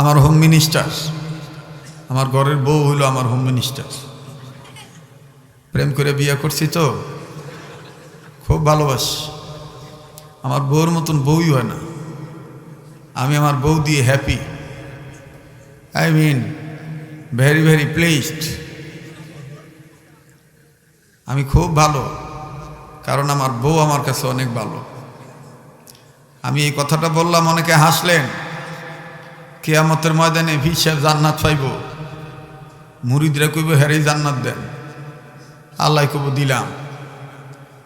আমার home minister আমার ঘরের বউ হইল আমার হোম মিনিস্টার প্রেম করে বিয়ে করছি তো। খুব ভালোবাসি। আমার বউর মতন বউই হয় না। আমি আমার বউ দিয়ে happy I mean very very pleased আমি খুব ভালো। কারণ আমার বউ আমার কাছে অনেক ভালো। আমি এই কথাটা বললাম, অনেকে হাসলেন। কেয়ামতের ময়দানে হিসাব জান্নাত পাইব। মুরিদরা কইব হেরেই জান্নাত দেন। আল্লাহ কইব, দিলাম।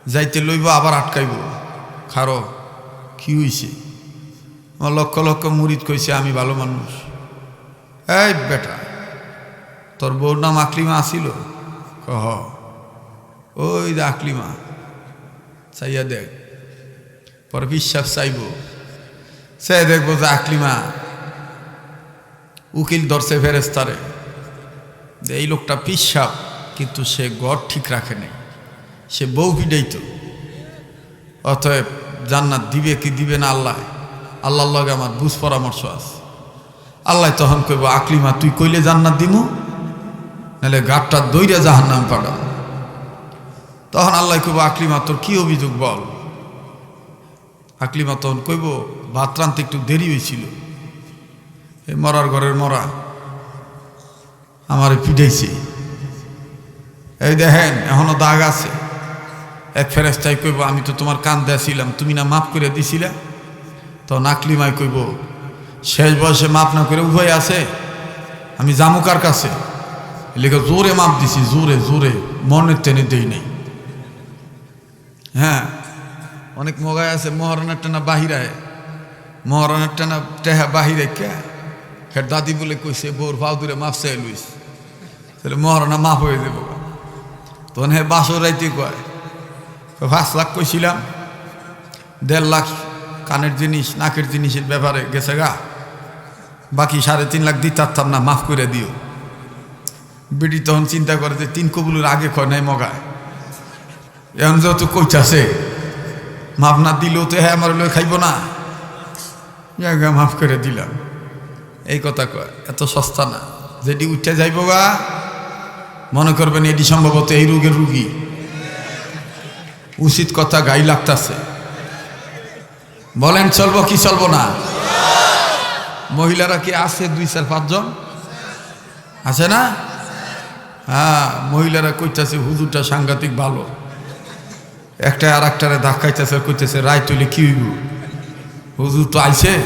যাইতে লইব, আবার আটকাইব। খারো, কি হইছে? আমার লক্ষ লক্ষ মুরিদ কইছে, আমি ভালো মানুষ। এই বেটা, তোর বউর নাম আকলিমা আসিল কহ। ওই যে আকলিমা, চাইয়া দেখ। পরে বিশ্বাস চাইব। সে দেখব যে আকলিমা উকিল ধরছে ফেরেস্তারে যে এই লোকটা পিসাব, কিন্তু সে গড় ঠিক রাখে সে বউ পিডাই তো অতএব জান্নাত দিবে কি দিবে না আল্লাহ? আল্লাহর লগে আমার বুঝ পরামর্শ আছে। আল্লাহ তখন কইব, আকলিমা, তুই কইলে জান্নাত দিমু? নাহলে গাটটা দইরা জাহান নাম পাঠাম তখন আল্লাহ কইব, আকলিমা, তোর কি অভিযোগ বল? আকলিমা তখন কইব, ভাত একটু দেরি হয়েছিল এই মরার ঘরের মরা। আমার পিটাইছে। এই দেখেন, এখনও দাগ আছে। এক ফেরেস্তাই কইব, আমি তো তোমার কান দেয়াছিলাম তুমি না মাফ করে দিছিলে? তো নাকলিমাই কইব, শেষ বয়সে মাপ না করে উভয় আছে, আমি জামুকার কাছে? লেখা জোরে মাপ দিছি, জোরে জোরে, মনের টেনে দেই নেই। হ্যাঁ অনেক মগায় আছে, মহারণের টানা বাহিরায়, মহারণের টানা টেহা বাহিরে কে? হের দাদি বলে কইছে বোর ভাও দূরে মাপ চাই লুইস। তাহলে মহারণা মাফ হয়ে যাব। তখন হে বাসর রাইতে কয় পাঁচ লাখ কইছিলাম, দেড় লাখ কানের জিনিস, নাকের জিনিসের ব্যাপারে গেছে গা। বাকি সাড়ে তিন লাখ দিতে পারতাম না, মাফ করে দিও। বেটি তখন চিন্তা করে যে তিন কবুলের আগে কয় নাই মগায়। এখন যেহেতু কইতাছে মাফ না দিলেও তো হ্যাঁ আমার লই খাইব না। জায়গা মাফ করে দিলাম। এই কথা কয়, এত সস্তা না। যেটি উঠে যাইব গা, মনে করবেন এটি সম্ভবত এই রোগের রুগী। উচিত কথা গাই লাগতাছে। বলেন, চলবো কি চলবো না? মহিলারা কি আছে দুই চার পাঁচজন? আছে না? হ্যাঁ মহিলারা কইতাছে, হুজুরটা সাংঘাতিক ভালো। একটা আর একটারে ধাক্কাইতেছে, কইতেছে, রায় তুলে কি হইব? হুজুর তো আইছে।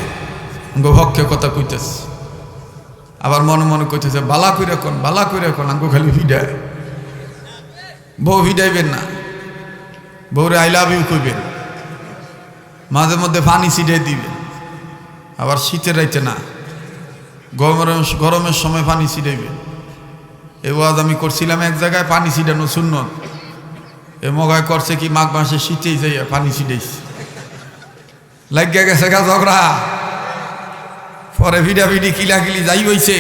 গো ভক্ষে কথা কইতেছে। আবার মনে মনে কইতেছে, বালা কইরা কোন, বালা কইরা কোন, আঙ্গো খালি ভিডায়। বউ ভিডাইবেন না। বউরে আই লাভ ইউ মাঝে মধ্যে পানি ছিটাই দিবেন। আবার শীতের রাইতে না, গরমের গরমের সময় পানি ছিটাইবেন। এ ওয়াজ আমি করছিলাম এক জায়গায়, পানি ছিটানো শূন্য এ মগায় করছে কি, মাঘ মাসে শীতেই যাইয়া পানি ছিটাইছে। লাগিয়া গেছে গা ঝগড়া। পরে ভিডা ভিডি কিলাকিলি যাই হইছে।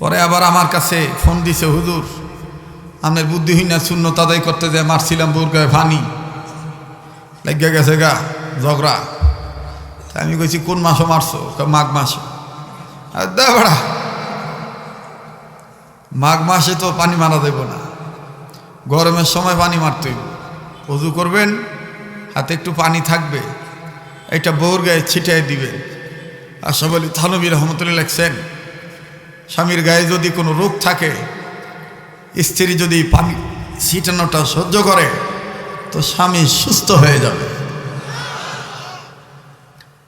পরে আবার আমার কাছে ফোন দিছে, হুজুর, আপনার বুদ্ধিহীন শূন্য তাদাই করতে যায় মারছিলাম বোর গায়ে ফানি লাগিয়া গেছে গা, ঝগড়া। আমি কইছি, কোন মাসও মারছো? মাঘ মাসে আর মাঘ মাসে তো পানি মারা দেব না, গরমের সময় পানি মারতে হইব। করবেন, হাতে একটু পানি থাকবে, এটা বউর গায়ে ছিটাই দিবেন। আশাফ আলী থানবী রহমতুল্লাহ লেখছেন, স্বামীর গায়ে যদি কোনো রোগ থাকে, স্ত্রী যদি পানি ছিটানোটা সহ্য করে, তো স্বামী সুস্থ হয়ে যাবে।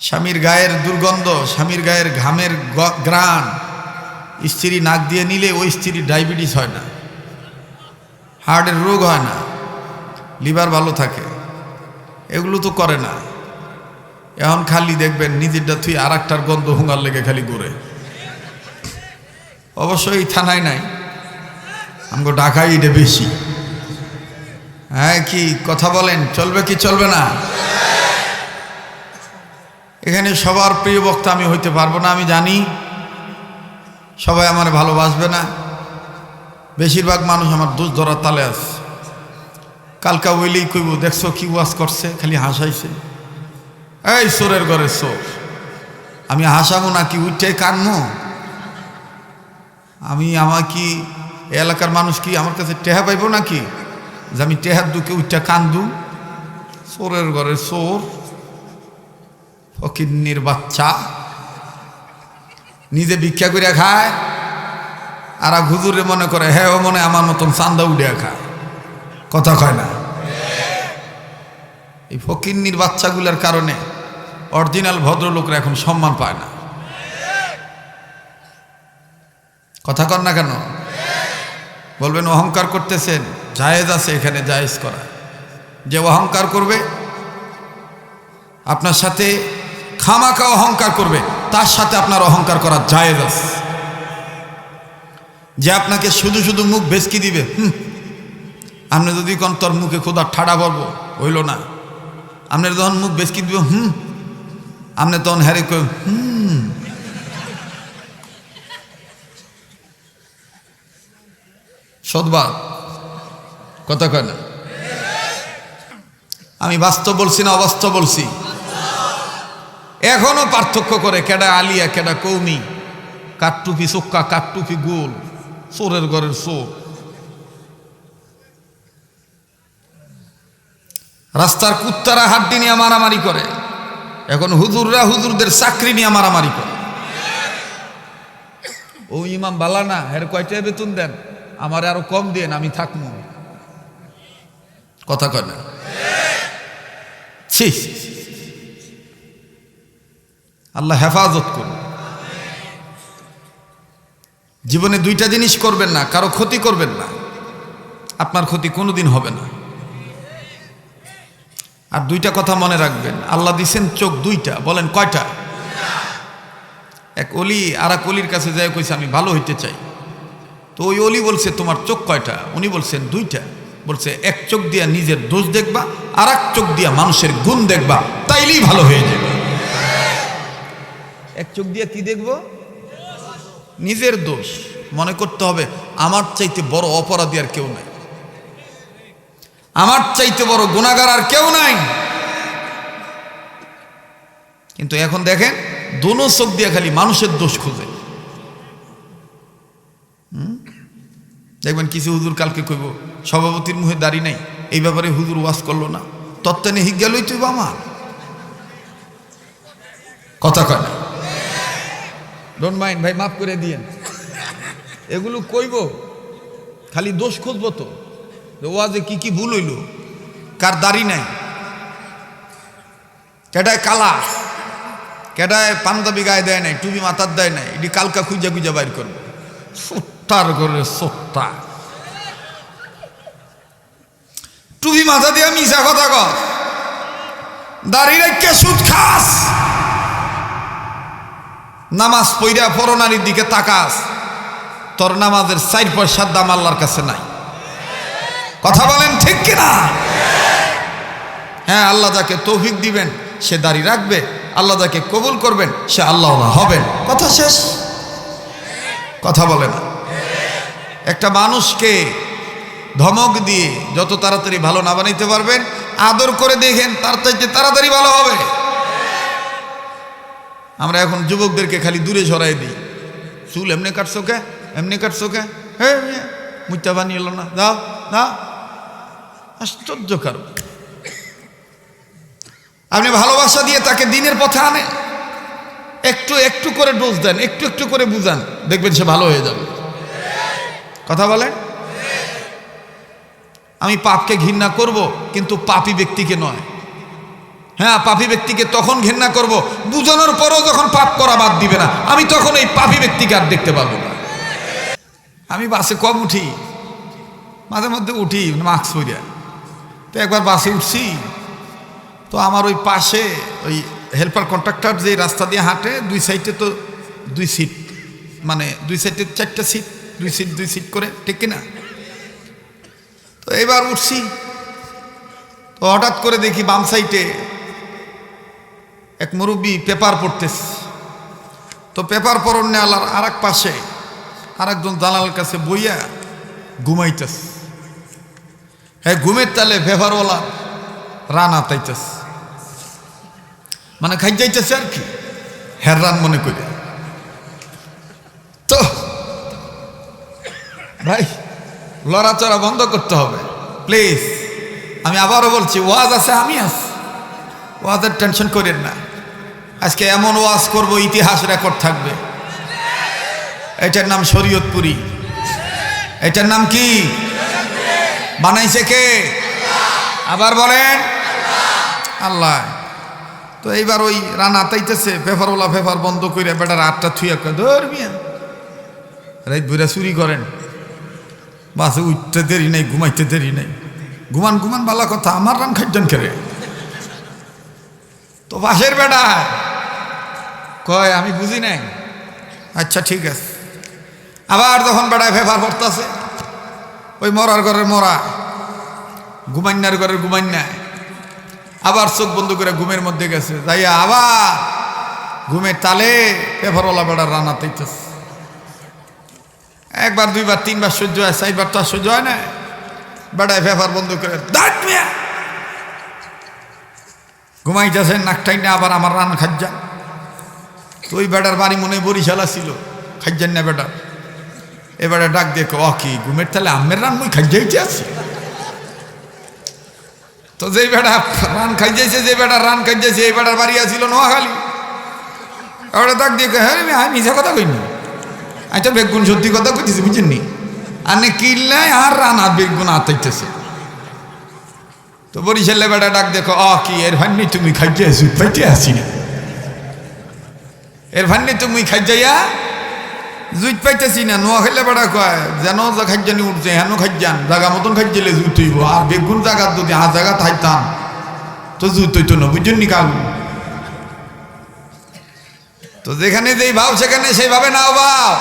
স্বামীর গায়ের দুর্গন্ধ, স্বামীর গায়ের ঘামের গ্রাণ, স্ত্রী নাক দিয়ে নিলে ওই স্ত্রীর ডায়াবেটিস হয় না, হার্টের রোগ হয় না, লিভার ভালো থাকে, এগুলো তো করে না। এখন খালি দেখবেন নিজেরটা তুই আর একটার গন্ধ হুঙ্গার লেগে খালি ঘুরে। অবশ্যই এই থানায় নাই। আমাকে ঢাকায় এটা বেশি। হ্যাঁ কি কথা বলেন? চলবে কি চলবে না? এখানে সবার প্রিয় বক্তা আমি হইতে পারব না, আমি জানি। সবাই আমার ভালোবাসবে না। বেশিরভাগ মানুষ আমার দোষ ধরার তালে আছে। কালকা ওইলেই কইব, দেখছ কি ওয়াজ করছে? খালি হাসাইছে। এই সোরের ঘরে সোর আমি হাসাবো নাকি উঠটাই কানমো আমি আমার কি, এলাকার মানুষ কি আমার কাছে টেহা পাইব নাকি? যে আমি টেহার দুকে উঠটা কান্দু। সোরের ঘরে সোর ফকিন্নির বাচ্চা। নিজে ভিক্ষা করে খায়। আর হুজুরে মনে করে হ্যাঁ ও মনে আমার মতন চান্দা উড়িয়া খায়। কথা কয় না। এই ফকিন্নির বাচ্চাগুলোর কারণে অরিজিনাল ভদ্রলোকরা এখন সম্মান পায় না। কথা কর না কেন? বলবেন, অহংকার করতেছেন, জায়েজ আছে এখানে জায়েজ করা। যে অহংকার করবে, আপনার সাথে খামাকা অহংকার করবে, তার সাথে আপনার অহংকার করা জায়েজ আছে। যে আপনাকে শুধু শুধু মুখ ভেসকি দিবে, হুম, আপনি যদি কোন তোর মুখে খোদা ঠাড়া পড়ব হইল না। আপনি যখন মুখ ভেসকি দিবে, হুম আপনি তখন হ্যারি কই হুম সদবাদ কথা কয় না? আমি বাস্তব বলছি না অবাস্তব বলছি? এখনও পার্থক্য করে কেডা আলিয়া, কেডা কৌমি কাঠটুপি চোক্কা কাঠটুপি গোল, চোরের ঘরের চোর। রাস্তার কুত্তারা হাড্ডি নিয়ে মারামারি করে। এখন হুজুররা হুজুরদের চাকরি নিয়ে মারামারি করে। ও ইমাম বালা না এর কয়টা বেতন দেন? আমার আরও কম দেন, আমি থাকব কথা কয় না? আল্লাহ হেফাজত করুন। জীবনে দুইটা জিনিস করবেন না, কারও ক্ষতি করবেন না। আপনার ক্ষতি কোনোদিন হবে না। আর দুইটা কথা মনে রাখবেন। আল্লাহ দিছেন চোখ দুইটা, বলেন কয়টা? এক অলি আর এক অলির কাছে যাই কইছে, আমি ভালো হইতে চাই। তো ওই অলি বলছে, তোমার চোখ কয়টা? উনি বলছেন, দুইটা। বলছে, এক চোখ দিয়া নিজের দোষ দেখবা আর এক চোখ দিয়া মানুষের গুণ দেখবা, তাইলেই ভালো হয়ে যাবে। এক চোখ দিয়া কি দেখব? নিজের দোষ। মনে করতে হবে, আমার চাইতে বড় অপরাধী আর কেউ নাই। আমার চাইতে বড় গুণাগার আর কেউ নাই। কিন্তু এখন দেখেন, দোনো চোখ দিয়ে খালি মানুষের দোষ খুঁজে? দেখবেন কিছু হুজুর কালকে কইব, সভাপতির মুখে দাড়ি নাই, এই ব্যাপারে হুজুর ওয়াজ করল না। তত্ত্বানে হিক গেলই তুই আমার। কথা কয় না। ডোন্ট মাইন্ড ভাই, মাফ করে দিয়েন। এগুলো কইব, খালি দোষ খুঁজবো তো। ওয়াজে কি কি ভুল হইল? কার দাড়ি নাই? কেটায় কালা? কেটায় পাঞ্জাবি গায়ে দেয় নাই, টুপি মাথার দেয় নাই, এটি কালকা খুঁজা খুঁজা বাইর করবে। সোট্টার করে সোট্টা। টুপি মাথা দিয়ে মিশা কথা কর দাড়ি রেখে সুদ খাস। নামাজ পইরা পরনারীর দিকে তাকাস। তোর নামাজের চার পয়সার দাম আল্লাহর কাছে নাই। কথা বলেন ঠিক কিনা? হ্যাঁ আল্লাহ যাকে তৌফিক দিবেন, সে দাড়ি রাখবে, আল্লাহ যাকে কবুল করবেন, সে আল্লাহ হবেন। কথা শেষ? কথা বলে না। একটা মানুষকে ধমক দিয়ে যত তাড়াতাড়ি ভালো না বানাইতে পারবেন, আদর করে দেখেন, তার চাইতে তাড়াতাড়ি ভালো হবে। আমরা এখন যুবকদেরকে খালি দূরে সরাই দিই। চুল এমনি কাটছো কে? এমনি কাটছো কে? হ্যাঁ মুচা বানিয়ে এলো না। দাও দাও। আশ্চর্য আপনি ভালোবাসা দিয়ে তাকে দিনের পথে আনে। একটু একটু করে ডোজ দেন, একটু একটু করে বুঝান, দেখবেন সে ভালো হয়ে যাবে। কথা বলেন? আমি পাপকে ঘৃণা করব, কিন্তু পাপি ব্যক্তিকে নয়। হ্যাঁ পাপি ব্যক্তিকে তখন ঘৃণা করব, বুঝানোর পরও যখন পাপ করা বাদ দিবে না, আমি তখন এই পাপী ব্যক্তিকে আর দেখতে পাবো না। আমি বাসে কম উঠি, মাঝে মধ্যে উঠি, মাস্ক পরিয়া। তো একবার বাসে উঠছি। তো আমার ওই পাশে ওই হেল্পার কন্ট্রাক্টর যে রাস্তা দিয়ে হাঁটে, দুই সাইডে তো দুই সিট মানে দুই সাইডে চারটা সিট দুই সিট দুই সিট করে, ঠিক কিনা? তো এবার উঠছি। তো হঠাৎ করে দেখি বাম সাইডে এক মুরব্বী পেপার পড়তেছে। তো পেপার পড়নে আলার আর এক পাশে আর একজন দালালের কাছে বইয়া ঘুমাইতেছে। হ্যাঁ ঘুমের তালে পেপারওয়ালা রান আতাইতেছে। মানে খাই যাইতেছে আর কি। হেররান মনে করে তো, ভাই, লড়াচড়া বন্ধ করতে হবে। প্লিজ, আমি আবারও বলছি, ওয়াজ আছে, আমি আছি। ওয়াজের টেনশন করেন না। আজকে এমন ওয়াজ করব, ইতিহাস রেকর্ড থাকবে। এটার নাম শরীয়তপুরি। এটার নাম কি? বানাইছে কে? আবার বলেন। আল্লাহ। তো এইবার ওই রানা তাইতেছে, পেপারওয়ালা পেপার বন্ধ করে বেটার আটটা কয়, ধর মিয়া রাত বুড়া চুরি করেন। বাসে উঠতে দেরি নাই, ঘুমাইতে দেরি নাই। ঘুমান ঘুমান বালা কথা, আমার রান খাইছেন কেড়ে তো বাসের বেটা কয়, আমি বুঝি নাই। আচ্ছা ঠিক আছে। আবার যখন বেড়ায় ফেফার পড়তেছে ওই মরার ঘরের মরা ঘুমান্যার ঘরের ঘুমান্যায় আবার চোখ বন্ধ করে ঘুমের মধ্যে গেছে। যাইয়া আবার ঘুমের তালে পেপারওয়ালা বেড়ার রান্না তাইতেছে একবার, দুইবার, তিনবার সহ্য হয়, চারবার তো আর সহ্য হয় না। বেড়ায় পেপার বন্ধ করে, দাঁত মিয়া! ঘুমাইতেছেন নাকটাই না আবার আমার রান খাজ্জান তো ওই বেটার বাড়ি মনে বরিশালা ছিল খাজ্জান না বেটার এবারে ডাক দিয়ে ক কি ঘুমের তালে আমের রান মুই খাজ্জাইতে আছি? তো যেই বেটা রান খাইছে যে বেটা রান খাইছে এই বেটার বাড়ি আসিল নোয়াখালী। এবারে ডাক দিয়ে হ্যাঁ রে, আমি মিশা কথা কইনি। আচ্ছা বেগুন সত্যি কথা কইতেছি বুঝেননি আর নে কিনলে আর রান আর বেগুন আতাইতেছে তো বরিশালে বেটা ডাক দেখো অ কি এর ভান্নি তুমি খাইতে আসি পাইতে আসি না। এর ভান্নি তুমি খাইজাইয়া জুইত পাইতেছি না, নোয়া খাইলে বেড়া কয়, যেন খাইজানি উঠছে, হেন খাইজান জায়গা মতন খাইজেলে জুত হইব, আর বেগুন জায়গার যদি হা জায়গা থাইতাম তো জুত হইতো না, বুঝছেন নি কাউ তো যেখানে যেই ভাব, সেখানে সেইভাবে নাও ভাব।